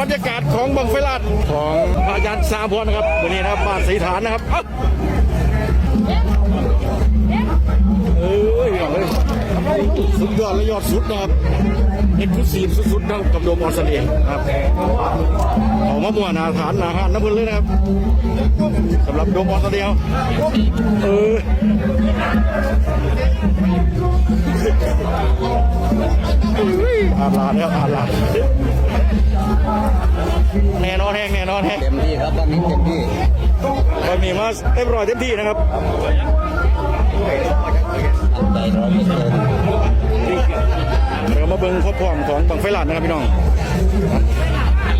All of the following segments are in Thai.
บรรยากาศของบังไฟลาดของพระอาจารย์สาพรนะครับวันนี้นะครับบ้านสีฐานนะครับเอ้าเอ้ยพี่น้งเอ้ยสุดยอดและยอดสุดนะครับเอ็กซ์คลูซีฟสุดๆนะกับโดมออนเสน่ห์นะครับออกมาม่วนอาฐานอาหารน้ำมันเลยนะครับสำหรับโดมออนเสน่ห์เอออาลาดครับอาลา แน่นอนแห้งแน่นอนแห้งเต็มที่ครับวันนี้เต็มที่บะหมี่มาเต็มร้อยเต็มที่นะครับใจร้อยเปอร์เซ็นต์เรามาเบิ่งพบพร้อมของบังไฟลาดนะครับพี่น้อง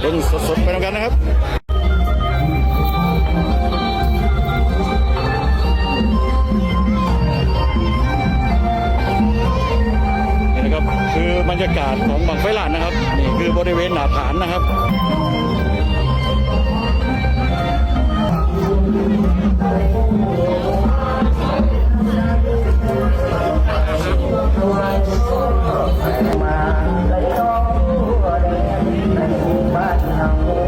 เบิ่งสดๆไปแล้วกันนะครับ ครับ คือบรรยากาศของบังไฟลานนะครับ นี่คือบริเวณหน้าฐานนะครับมาเอา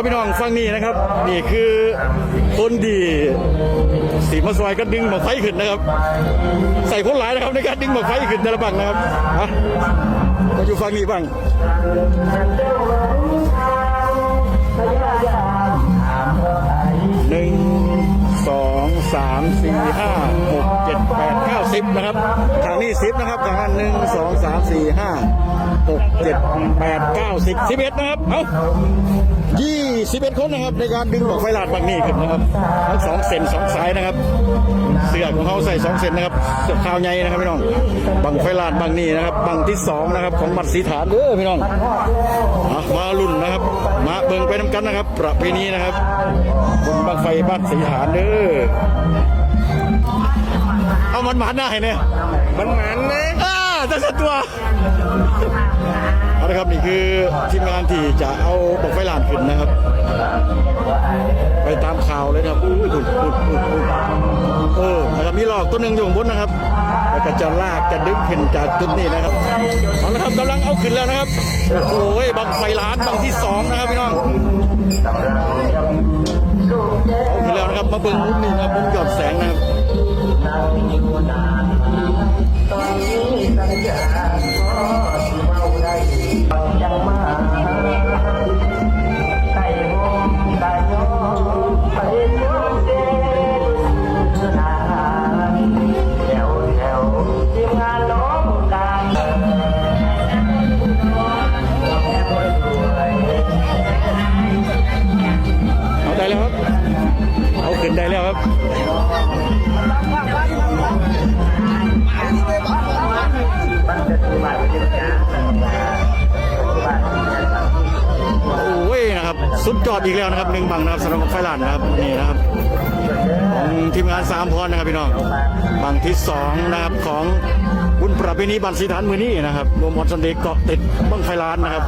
ครับพี่น้องฟังนี่นะครับ นี่คือคนดีสีมาซอยก็ดึงหมอกไฟขึ้นนะครับ ใส่คนหลายนะครับในการดึงหมอกไฟขึ้นแต่ละบังนะครับอะมาอยู่ฟังนี้บ้างหนึ่งสองสามสี่ห้าหก จ็ดแปดเก้าสิบนะครับทางนี้สิบนะครับทางนั้นหนึ่งสองสามสี่ห้าหกเจ็ดแปดเก้าสิบสิบเอ็ดนะครับเอ้ายี่สิบเอ็ดคนนะครับ ในการดึงหลอกไฟลาดบางนี่ขึ้นนะครับทั้งสองเซนสองสายนะครับ เสื้อของเขาใส่สองเซนนะครับเสื้อขาวใหญ่นะครับพี่น้องบังไฟลาดบางนี่นะครับบังที่สองนะครับของบัตรสีฐานเด้อพี่น้องอะมาลุ่นนะครับ มาเบิ่งไปน้ำกันนะครับ ประเพณีนะครับบนบังไฟบ้านสีฐานเด้อ เอามันหมันหน้าให้เนี่ยมันหมันนะอ่าจะสัตัวเอาละครับนี่คือทีมงานที่จะเอาบอกไฟลานขึ้นนะครับ ไปตามข่าวเลยนะครับอุ้ยปุดปุดปุดปุดเออนะครับมีหลอกตัวหนึ่งอยู่ข้างบนนะครับแล้วก็จะลากจะดึงขึ้นจากจุดนี้นะครับเอาละครับกำลังเอาขึ้นแล้วนะครับโอ้ยบังไฟล้านบังที่สองนะครับพี่น้องเอาขึ้นแล้วนะครับ มาเบิ่งมุมนี้นะครับมุมหยอดแสงนะครับเอา สุดยอดอีกแล้วนะครับหนึ่งบังนะครับสำหรับไฟลานนะครับนี่นะครับของทีมงานสามพรนะครับพี่น้องบังที่สองนะครับของบุญประเพณีบันสีฐานมือนี้นะครับรวมมอนซันเดย์เกาะติดบังไฟลานนะครับ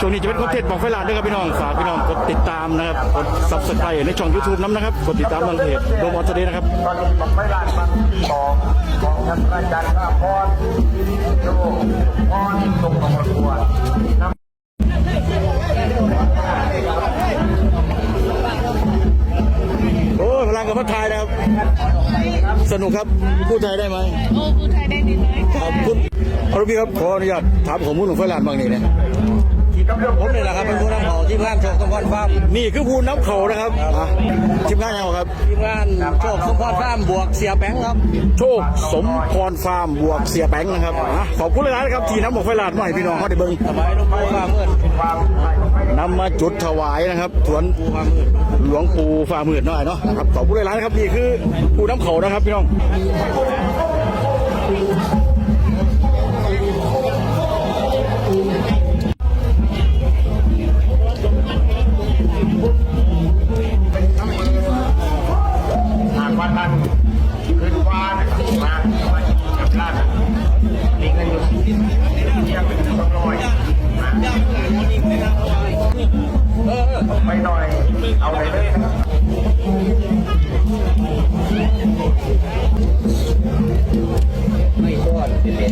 ช่วงนี้จะเป็นคอนเทนต์ของไฟลานด้วยครับพี่น้องฝากพี่น้องกดติดตามนะครับกดซับสไครต์ในช่อง YouTube น้ำนะครับกดติดตามทางเพจโดมออนซันเดย์นะครับตอนนี้บอกไม่ลานมันสองของท่านอาจารย์ข้าพรโยพรทรงประกวด ลังกับพัทไทยนะครับ สนุกครับพูดไทยได้ไหมโอ้พูดไทยได้ดีเลยครับคุณเอาลูกพี่ครับขออนุญาตถามข้อมูลของไฟลานบางนี่นะ ผมนี่แหละครับเป็นผู้นำเขาทีมงานโชคสมพรฟาร์มนี่คือภูน้ำเขานะครับอะทีมงานยังไงครับ ทีมงานโชคสมพรฟาร์มบวกเสียแบงค์ครับ โชคสมพรฟาร์มบวกเสียแบงค์นะครับอะขอบคุณหลายๆนะครับที่นำบอกไฟลานมาให้พี่น้องเขาได้เบิ่งสบายลูกปูฟ้ามืดนำมาจุดถวายนะครับสวนหลวงปู่ฝ่ามืดหน่อยเนาะครับขอบคุณหลายๆนะครับนี่คือภูน้ำเขานะครับพี่น้องห ไปหน่อย เอาไปเลยครับไม่ทอดเป็นเด็ด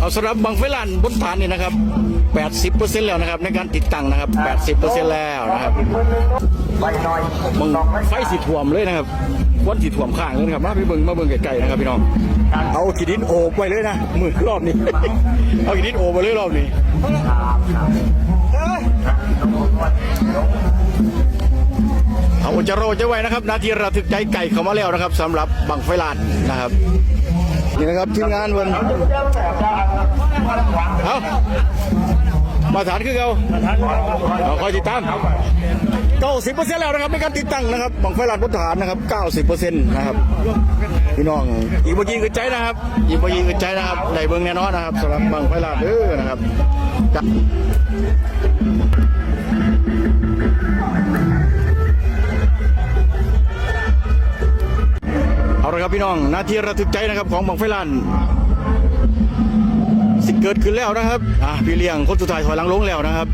เอาสำหรับบังไฟลานบนฐานนี่นะครับ 80%แล้วนะครับ ในการติดตั้งนะครับ 80%แล้วนะครับไปหน่อยมึงไฟสีถ่วมเลยนะครับ วันสีถ่วมข้างเลยนะครับมาไปเบิ่งมาเบิ่งไกลๆนะครับพี่น้องเอาขีดินโอบไปเลยนะมือรอบนี้ เอาขีดินโอบไปเลยรอบนี้เอาจะโรจะไว้นะครับ นาทีระทึกใจไก่เข้ามาแล้วนะครับสำหรับบังไฟลานนะครับนี่นะครับทีมงานวันเอามาฐานคือเขาเอาคอยติดตาม เก้าสิบเปอร์เซ็นต์แล้วนะครับในการติดตั้งนะครับบังไฟลานบนฐานนะครับเก้าสิบเปอร์เซ็นต์นะครับพี่น้องอีกบยิงกึดใจนะครับอีกบยิงกึดใจนะครับในเบื้องแน่นอนนะครับสำหรับบังไฟลานเด้อนะครับจ้ะเอาละครับพี่น้องนาทีระทึกใจนะครับของบังไฟลานสิเกิดขึ้นแล้วนะครับอะพี่เลี้ยงคนสุดท้ายถอยหลังลงแล้วนะครับ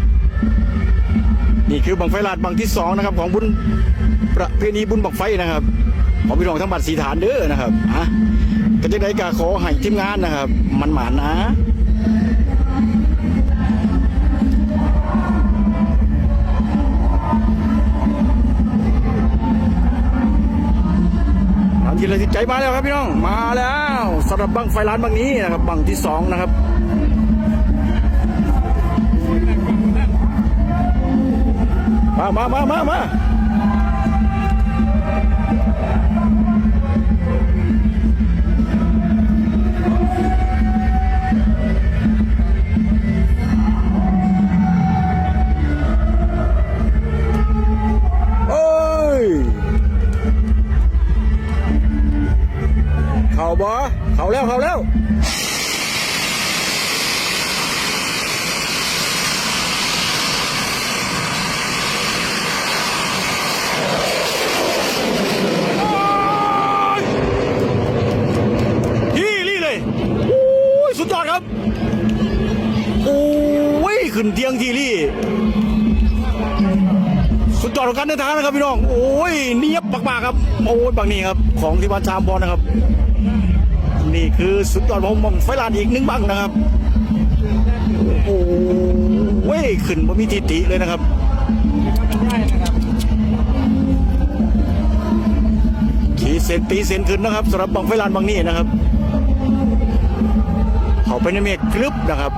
นี่คือบังไฟลานบังที่สองนะครับ ของบุญประเพณีบุญบังไฟนะครับ ของพี่น้องทั้งบัตรสีฐานเด้อนะครับอะก็จะได้กาขอให้ทีมงานนะครับ มันหมานนะทางทีละสิใจมาแล้วครับพี่น้องมาแล้วสำหรับบังไฟร้านบังนี้นะครับบังที่สองนะครับ มามามามามาโอ้ยเข่าบ่เข่าแล้วเข่าแล้วฮีรี่เลยโอ้ยสุดยอดครับ โอ้ย ขึ้นเตียงทีรี่สุดยอดของการเดินทางนะครับพี่น้อง โอ้ยเนียบมากๆครับ โอ้ยบางนี่ครับ ของที่บ้านชามบอลนะครับ นี่คือสุดยอดของมองไฟลานอีกหนึ่งบังนะครับ โอ้ยขึ้นบ่มีทิติเลยนะครับขีเส้นตีเส้นขึ้นนะครับสำหรับบังไฟลานบางนี้นะครับ เขาไปในเมฆกรึบนะครับ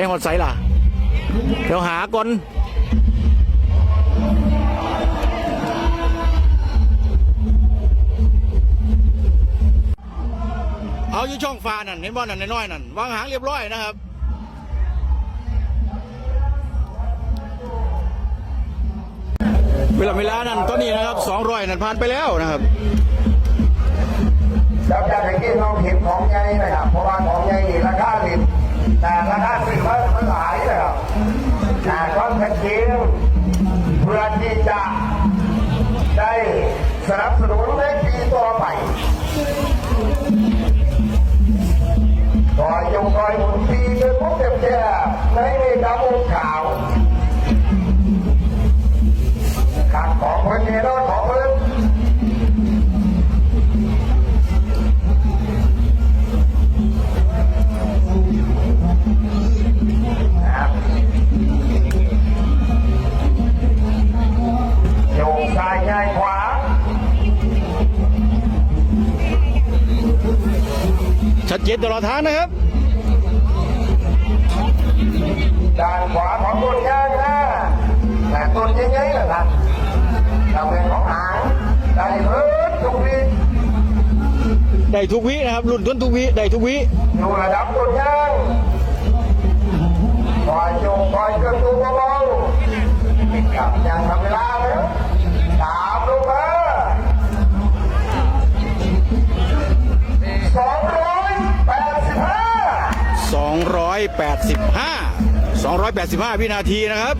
หลหอดใสล่ะ เดี๋ยวหาก่อนเอาอยู่ช่องฟ้านั่นเห็นบ่นั่นน้อยนั่นวางหางเรียบร้อยนะครับเวลาเวลานั่นตอนนี้นะครับสองร้อยนั่นผ่านไปแล้วนะครับแล้วจะให้กินลองเห็นของใหญ่นะครับเพราะว่าของใหญ่นี่ราคาดิบ แต่ราคาสิบมันมันหลายนะครับแต่ก็แพ็กเกจเพื่อที่จะได้สนับสนุนในปีต่อไปคอยยงคอยหมุนปีเป็นพวกเจ็บแย่ในเมฆดำองขาวขาดของคนนี้นอน ชัดเจนตลอดทางนะครับ ด้านขวาของต้นยางนะแต่ต้นยังไงล่ะท่านเราเป็นของหางได้เพิ่มทุกวิได้ทุกวินะครับรุ่นต้นทุกวิได้ทุกวิอยู่ระดับต้นยาง 285 วินาทีนะครับ